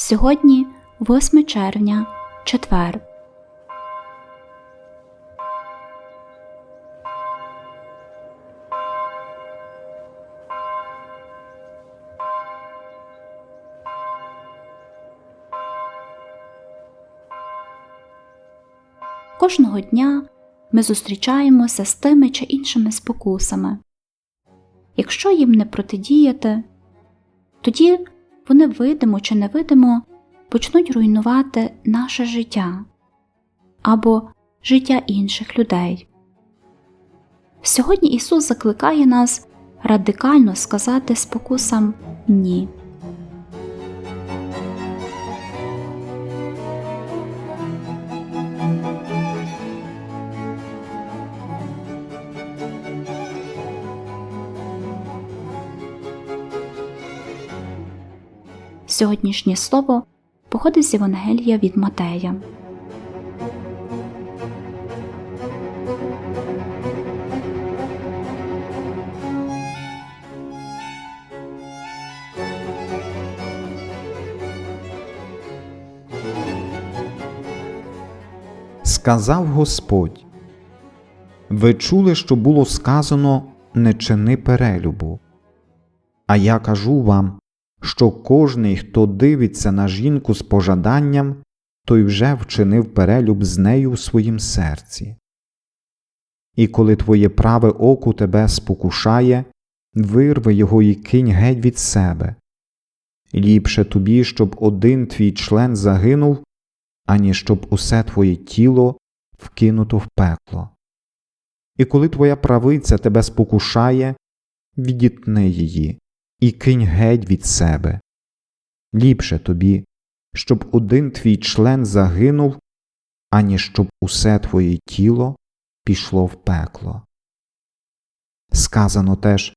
Сьогодні 8 червня, четвер. Кожного дня ми зустрічаємося з тими чи іншими спокусами. Якщо їм не протидіяти, тоді вони видимо чи невидимо почнуть руйнувати наше життя або життя інших людей. Сьогодні Ісус закликає нас радикально сказати спокусам ні. Сьогоднішнє слово походить з Євангелія від Матея. Сказав Господь Ви чули, що було сказано не чини перелюбу. А я кажу вам, що кожний, хто дивиться на жінку з пожаданням, той вже вчинив перелюб з нею в своїм серці. І коли твоє праве око тебе спокушає, вирви його і кинь геть від себе. Ліпше тобі, щоб один твій член загинув, ані щоб усе твоє тіло вкинуто в пекло. І коли твоя правиця тебе спокушає, відітни її і кинь геть від себе. Ліпше тобі, щоб один твій член загинув, ані щоб усе твоє тіло пішло в пекло. Сказано теж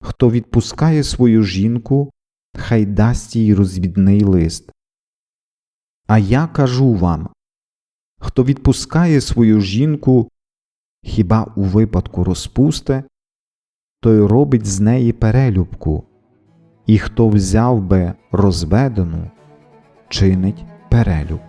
Хто відпускає свою жінку, хай дасть їй розвідний лист. А я кажу вам хто відпускає свою жінку хіба у випадку розпусти, той робить з неї перелюбку, і хто взяв би розведену, чинить перелюб.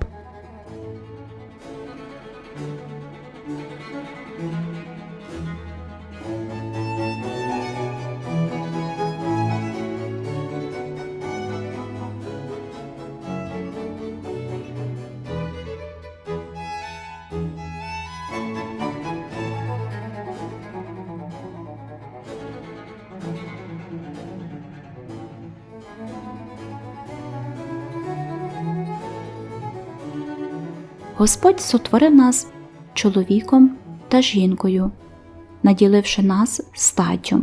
Господь сотворив нас чоловіком та жінкою, наділивши нас статтю.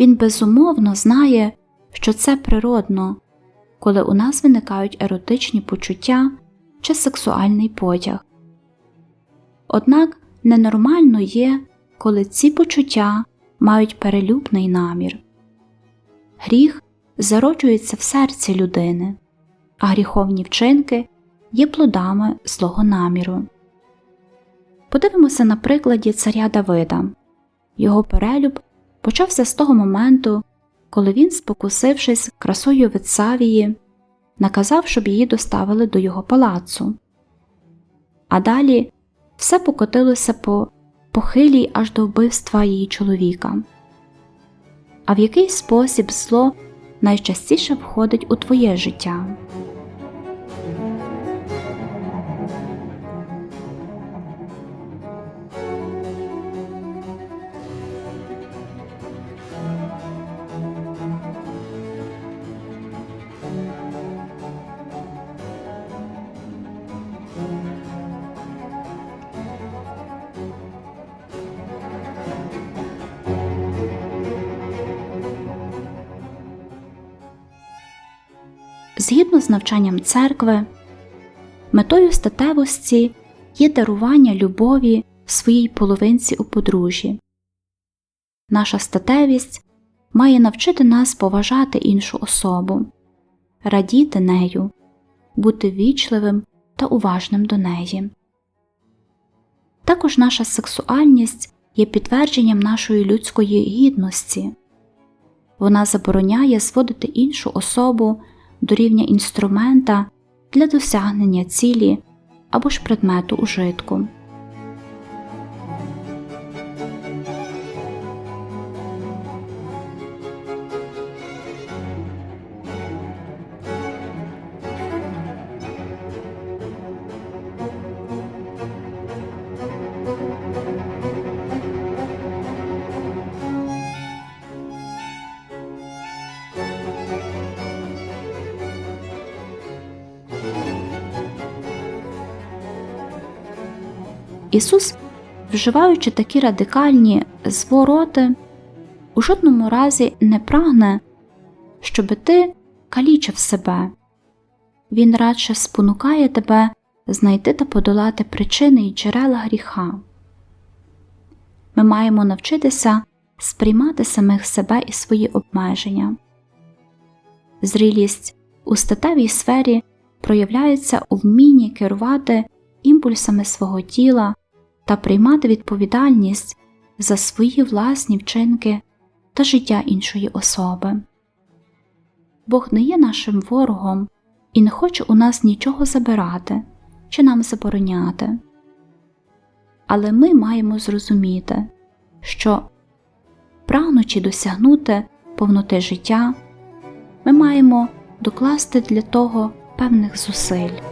Він безумовно знає, що це природно, коли у нас виникають еротичні почуття чи сексуальний потяг. Однак ненормально є, коли ці почуття мають перелюбний намір. Гріх зароджується в серці людини, а гріховні вчинки є плодами злого наміру. Подивимося на прикладі царя Давида. Його перелюб почався з того моменту, коли він, спокусившись красою Вецавії, наказав, щоб її доставили до його палацу. А далі все покотилося по похилій аж до вбивства її чоловіка. А в який спосіб зло найчастіше входить у твоє життя? Згідно з навчанням церкви, метою статевості є дарування любові своїй половинці у подружжі. Наша статевість має навчити нас поважати іншу особу, радіти нею, бути вічливим та уважним до неї. Також наша сексуальність є підтвердженням нашої людської гідності. Вона забороняє зводити іншу особу до рівня інструмента для досягнення цілі або ж предмету ужитку. Ісус, вживаючи такі радикальні звороти, у жодному разі не прагне, щоби ти калічив себе. Він радше спонукає тебе знайти та подолати причини і джерела гріха. Ми маємо навчитися сприймати самих себе і свої обмеження. Зрілість у статевій сфері проявляється у вмінні керувати імпульсами свого тіла та приймати відповідальність за свої власні вчинки та життя іншої особи. Бог не є нашим ворогом і не хоче у нас нічого забирати чи нам забороняти. Але ми маємо зрозуміти, що, прагнучи досягнути повноти життя, ми маємо докласти для того певних зусиль.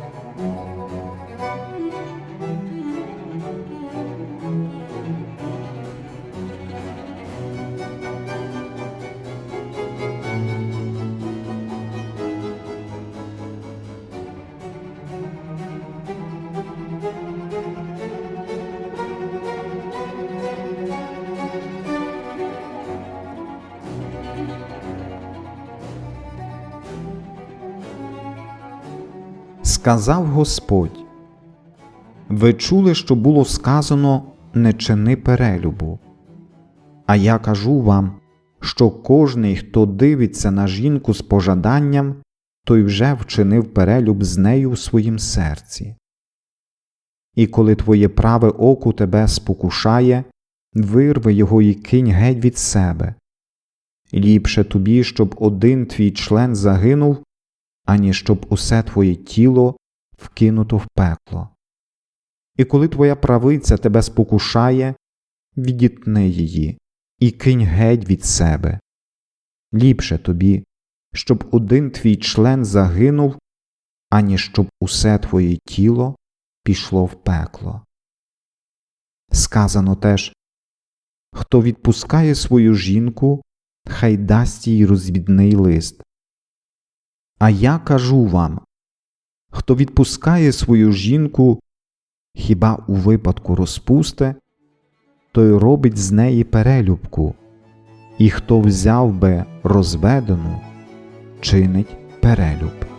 Сказав Господь Ви чули, що було сказано не чини перелюбу. А я кажу вам, що кожний, хто дивиться на жінку з пожаданням, той вже вчинив перелюб з нею в своїм серці. І коли твоє праве око тебе спокушає, вирви його і кинь геть від себе. Ліпше тобі, щоб один твій член загинув, ані щоб усе твоє тіло вкинуто в пекло. І коли твоя правиця тебе спокушає, відітни її і кинь геть від себе. Ліпше тобі, щоб один твій член загинув, ані щоб усе твоє тіло пішло в пекло. Сказано теж Хто відпускає свою жінку, хай дасть їй розвідний лист. А я кажу вам хто відпускає свою жінку хіба у випадку розпусти, той робить з неї перелюбку, і хто взяв би розведену, чинить перелюб.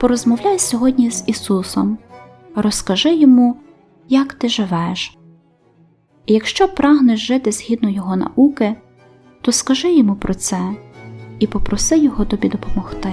Порозмовляй сьогодні з Ісусом, розкажи йому, як ти живеш. І якщо прагнеш жити згідно Його науки, то скажи йому про це і попроси Його тобі допомогти.